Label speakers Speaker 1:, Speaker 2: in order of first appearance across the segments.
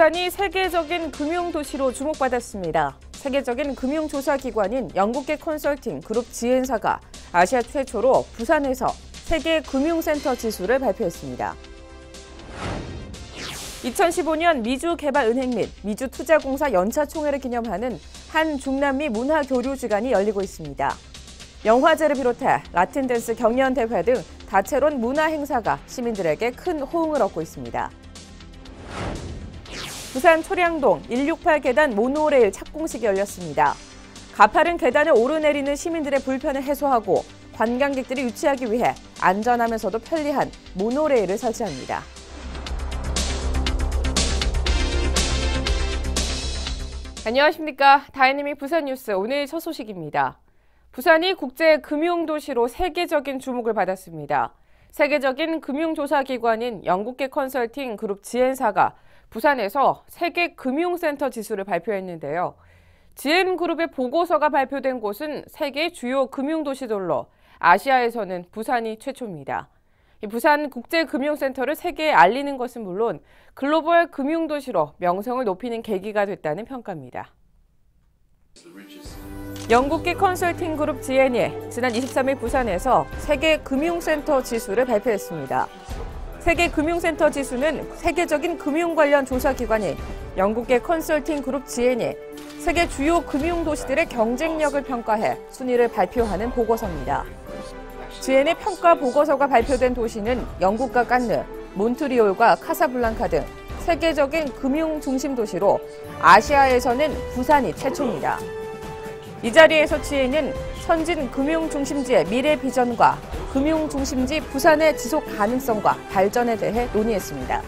Speaker 1: 부산이 세계적인 금융도시로 주목받았습니다. 세계적인 금융조사기관인 영국계 컨설팅 그룹 지엔사가 아시아 최초로 부산에서 세계 금융센터 지수를 발표했습니다. 2015년 미주개발은행 및 미주투자공사 연차총회를 기념하는 한 중남미 문화교류주간이 열리고 있습니다. 영화제를 비롯해 라틴 댄스 경연대회 등 다채로운 문화 행사가 시민들에게 큰 호응을 얻고 있습니다. 부산 초량동 168 계단 모노레일 착공식이 열렸습니다. 가파른 계단을 오르내리는 시민들의 불편을 해소하고 관광객들이 유치하기 위해 안전하면서도 편리한 모노레일을 설치합니다. 안녕하십니까. 다이내믹 부산 뉴스 오늘 첫 소식입니다. 부산이 국제 금융도시로 세계적인 주목을 받았습니다. 세계적인 금융조사기관인 영국계 컨설팅 그룹 지엔사가 부산에서 세계 금융센터 지수를 발표했는데요. 지엔그룹의 보고서가 발표된 곳은 세계 주요 금융도시들로 아시아에서는 부산이 최초입니다. 부산 국제금융센터를 세계에 알리는 것은 물론 글로벌 금융도시로 명성을 높이는 계기가 됐다는 평가입니다. 영국계 컨설팅 그룹 GN이 지난 23일 부산에서 세계 금융센터 지수를 발표했습니다. 세계 금융센터 지수는 세계적인 금융 관련 조사 기관이 영국계 컨설팅 그룹 GN이 세계 주요 금융 도시들의 경쟁력을 평가해 순위를 발표하는 보고서입니다. GN의 평가 보고서가 발표된 도시는 영국과 깐느, 몬트리올과 카사블랑카 등 세계적인 금융 중심 도시로 아시아에서는 부산이 최초입니다. 이 자리에서 지혜는 선진 금융 중심지의 미래 비전과 금융 중심지 부산의 지속 가능성과 발전에 대해 논의했습니다.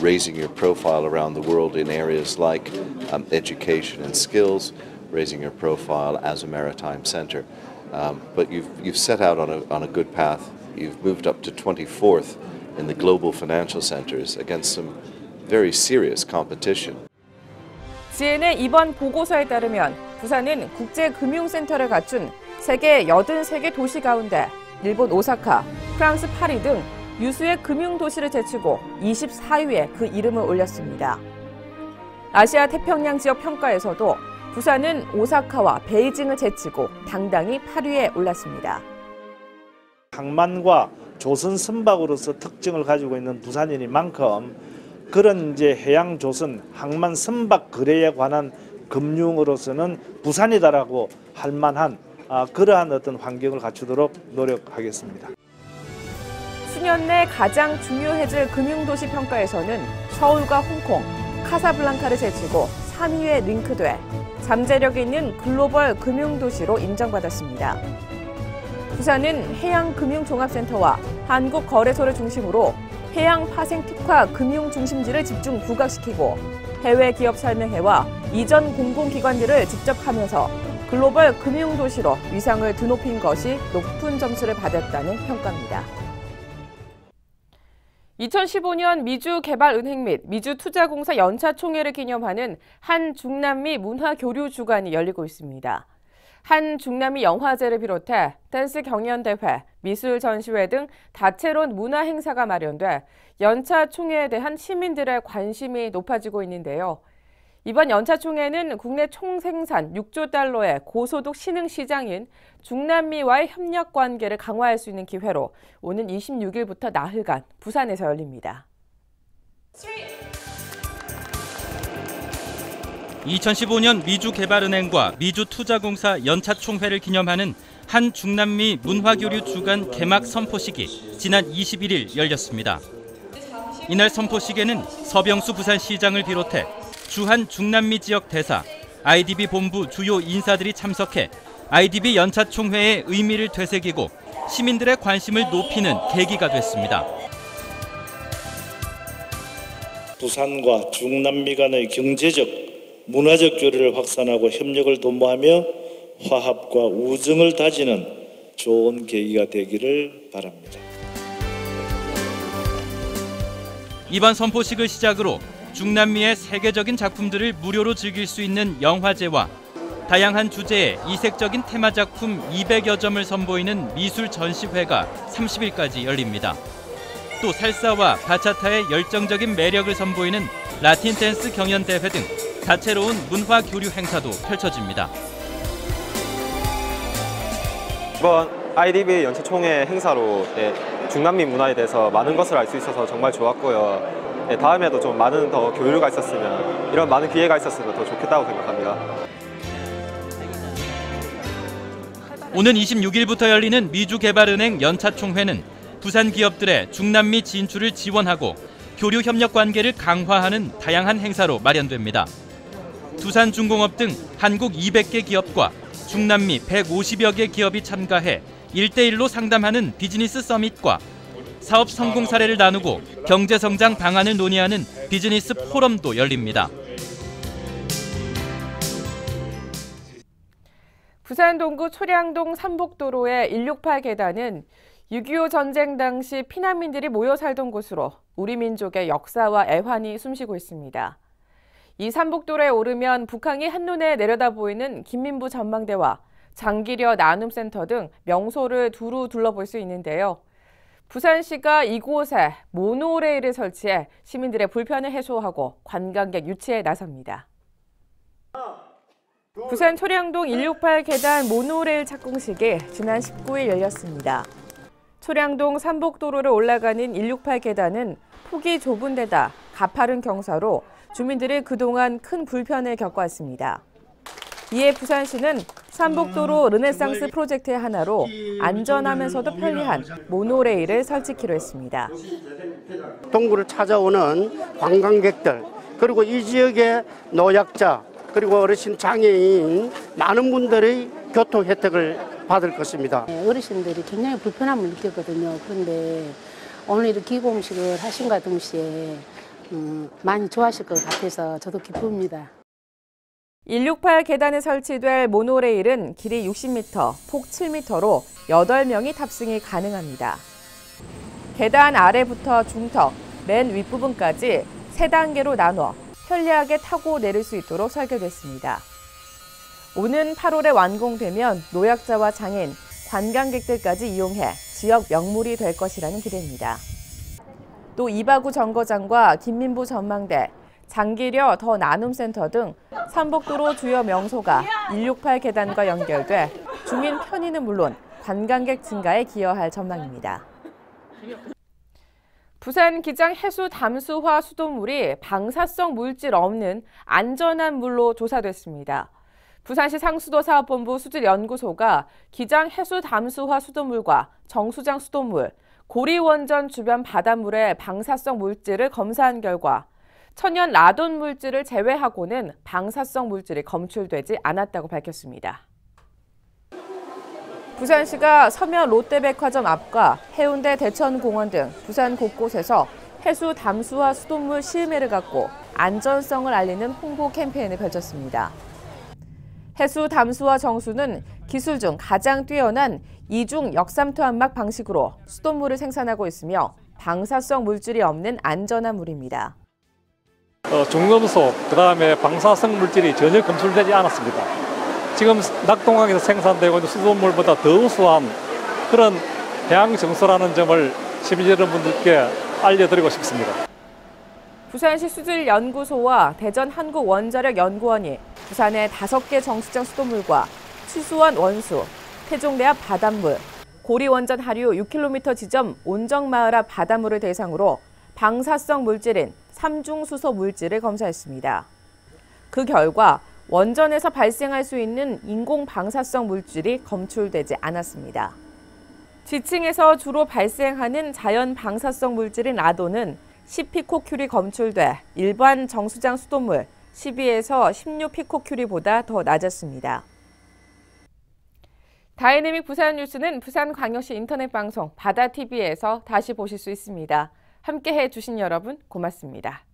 Speaker 2: Raising your profile around the world in areas like um, education and skills, raising your profile as a maritime center. Um, but you've, you've set out on a, on a good path. You've moved up to 24th in the global financial centers against some very serious competition.
Speaker 1: GN의 이번 보고서에 따르면 부산은 국제금융센터를 갖춘 세계 83개 도시 가운데 일본 오사카, 프랑스 파리 등 유수의 금융도시를 제치고 24위에 그 이름을 올렸습니다. 아시아 태평양 지역 평가에서도 부산은 오사카와 베이징을 제치고 당당히 8위에 올랐습니다.
Speaker 3: 항만과 조선 선박으로서 특징을 가지고 있는 부산이니만큼 그런 이제 해양 조선 항만 선박 거래에 관한 금융으로서는 부산이다라고 할 만한 아, 그러한 어떤 환경을 갖추도록 노력하겠습니다.
Speaker 1: 수년 내 가장 중요해질 금융도시 평가에서는 서울과 홍콩, 카사블랑카를 제치고 3위에 링크돼 잠재력 있는 글로벌 금융도시로 인정받았습니다. 부산은 해양금융종합센터와 한국거래소를 중심으로 해양 파생 특화 금융 중심지를 집중 부각시키고 해외 기업 설명회와 이전 공공기관들을 직접 하면서 글로벌 금융도시로 위상을 드높인 것이 높은 점수를 받았다는 평가입니다. 2015년 미주개발은행 및 미주투자공사 연차 총회를 기념하는 한 중남미 문화교류 주간이 열리고 있습니다. 한 중남미 영화제를 비롯해 댄스 경연대회, 미술 전시회 등 다채로운 문화 행사가 마련돼 연차 총회에 대한 시민들의 관심이 높아지고 있는데요. 이번 연차총회는 국내 총생산 6조 달러의 고소득 신흥 시장인 중남미와의 협력 관계를 강화할 수 있는 기회로 오는 26일부터 나흘간 부산에서 열립니다.
Speaker 4: 2015년 미주개발은행과 미주투자공사 연차총회를 기념하는 한 중남미 문화교류 주간 개막 선포식이 지난 21일 열렸습니다. 이날 선포식에는 서병수 부산시장을 비롯해 주한 중남미 지역 대사, IDB 본부 주요 인사들이 참석해 IDB 연차 총회의 의미를 되새기고 시민들의 관심을 높이는 계기가 됐습니다.
Speaker 3: 부산과 중남미 간의 경제적, 문화적 교류를 확산하고 협력을 도모하며 화합과 우정을 다지는 좋은 계기가 되기를 바랍니다.
Speaker 4: 이번 선포식을 시작으로 중남미의 세계적인 작품들을 무료로 즐길 수 있는 영화제와 다양한 주제의 이색적인 테마 작품 200여 점을 선보이는 미술 전시회가 30일까지 열립니다. 또 살사와 바차타의 열정적인 매력을 선보이는 라틴 댄스 경연 대회 등 다채로운 문화 교류 행사도 펼쳐집니다.
Speaker 5: 이번 IDB 연차총회 행사로 예, 중남미 문화에 대해서 많은 것을 알 수 있어서 정말 좋았고요. 예, 다음에도 좀 많은 더 교류가 있었으면 이런 많은 기회가 있었으면 더 좋겠다고 생각합니다.
Speaker 4: 오는 26일부터 열리는 미주개발은행 연차총회는 부산 기업들의 중남미 진출을 지원하고 교류 협력 관계를 강화하는 다양한 행사로 마련됩니다. 두산 중공업 등 한국 200개 기업과 중남미 150여 개 기업이 참가해 1대1로 상담하는 비즈니스 서밋과 사업 성공 사례를 나누고 경제 성장 방안을 논의하는 비즈니스 포럼도 열립니다.
Speaker 1: 부산 동구 초량동 삼복도로의 168 계단은 6.25 전쟁 당시 피난민들이 모여 살던 곳으로 우리 민족의 역사와 애환이 숨쉬고 있습니다. 이 삼복도로에 오르면 북한이 한눈에 내려다 보이는 김민부 전망대와 장기려 나눔센터 등 명소를 두루 둘러볼 수 있는데요. 부산시가 이곳에 모노레일을 설치해 시민들의 불편을 해소하고 관광객 유치에 나섭니다. 부산 초량동 168 계단 모노레일 착공식이 지난 19일 열렸습니다. 초량동 삼복도로를 올라가는 168 계단은 폭이 좁은 데다 가파른 경사로 주민들이 그동안 큰 불편을 겪어왔습니다. 이에 부산시는 삼복도로 르네상스 프로젝트의 하나로 안전하면서도 편리한 모노레일을 설치키로 했습니다.
Speaker 6: 동구를 찾아오는 관광객들 그리고 이 지역의 노약자 그리고 어르신 장애인 많은 분들의 교통 혜택을 받을 것입니다.
Speaker 7: 네, 어르신들이 굉장히 불편함을 느꼈거든요. 그런데 오늘 이렇게 기공식을 하신과 동시에 음, 많이 좋아하실 것 같아서 저도 기쁩니다.
Speaker 1: 168 계단에 설치될 모노레일은 길이 60m, 폭 7m로 8명이 탑승이 가능합니다. 계단 아래부터 중턱, 맨 윗부분까지 3단계로 나눠 편리하게 타고 내릴 수 있도록 설계됐습니다. 오는 8월에 완공되면 노약자와 장애인, 관광객들까지 이용해 지역 명물이 될 것이라는 기대입니다. 또 이바구 정거장과 김민부 전망대, 장기려 더 나눔센터 등 삼복도로 주요 명소가 168 계단과 연결돼 주민 편의는 물론 관광객 증가에 기여할 전망입니다. 부산 기장 해수 담수화 수돗물이 방사성 물질 없는 안전한 물로 조사됐습니다. 부산시 상수도 사업본부 수질연구소가 기장 해수 담수화 수돗물과 정수장 수돗물, 고리원전 주변 바닷물의 방사성 물질을 검사한 결과 천연 라돈 물질을 제외하고는 방사성 물질이 검출되지 않았다고 밝혔습니다. 부산시가 서면 롯데백화점 앞과 해운대 대천공원 등 부산 곳곳에서 해수 담수화 수돗물 시음회를 갖고 안전성을 알리는 홍보 캠페인을 펼쳤습니다. 해수 담수화 정수는 기술 중 가장 뛰어난 이중 역삼투압막 방식으로 수돗물을 생산하고 있으며 방사성 물질이 없는 안전한 물입니다.
Speaker 8: 어, 중금속, 그 다음에 방사성 물질이 전혀 검출되지 않았습니다. 지금 낙동강에서 생산되고 있는 수돗물보다 더 우수한 그런 해양 정수라는 점을 시민 여러분들께 알려드리고 싶습니다.
Speaker 1: 부산시 수질연구소와 대전한국원자력연구원이 부산의 다섯 개 정수장 수돗물과 취수원 원수, 태종대 앞 바닷물, 고리원전 하류 6km 지점 온정마을 앞 바닷물을 대상으로 방사성 물질인 삼중수소 물질을 검사했습니다. 그 결과 원전에서 발생할 수 있는 인공 방사성 물질이 검출되지 않았습니다. 지층에서 주로 발생하는 자연 방사성 물질인 라돈은 10피코큐리 검출돼 일반 정수장 수돗물 12에서 16피코큐리보다 더 낮았습니다. 다이내믹 부산 뉴스는 부산광역시 인터넷 방송 바다TV에서 다시 보실 수 있습니다. 함께해 주신 여러분 고맙습니다.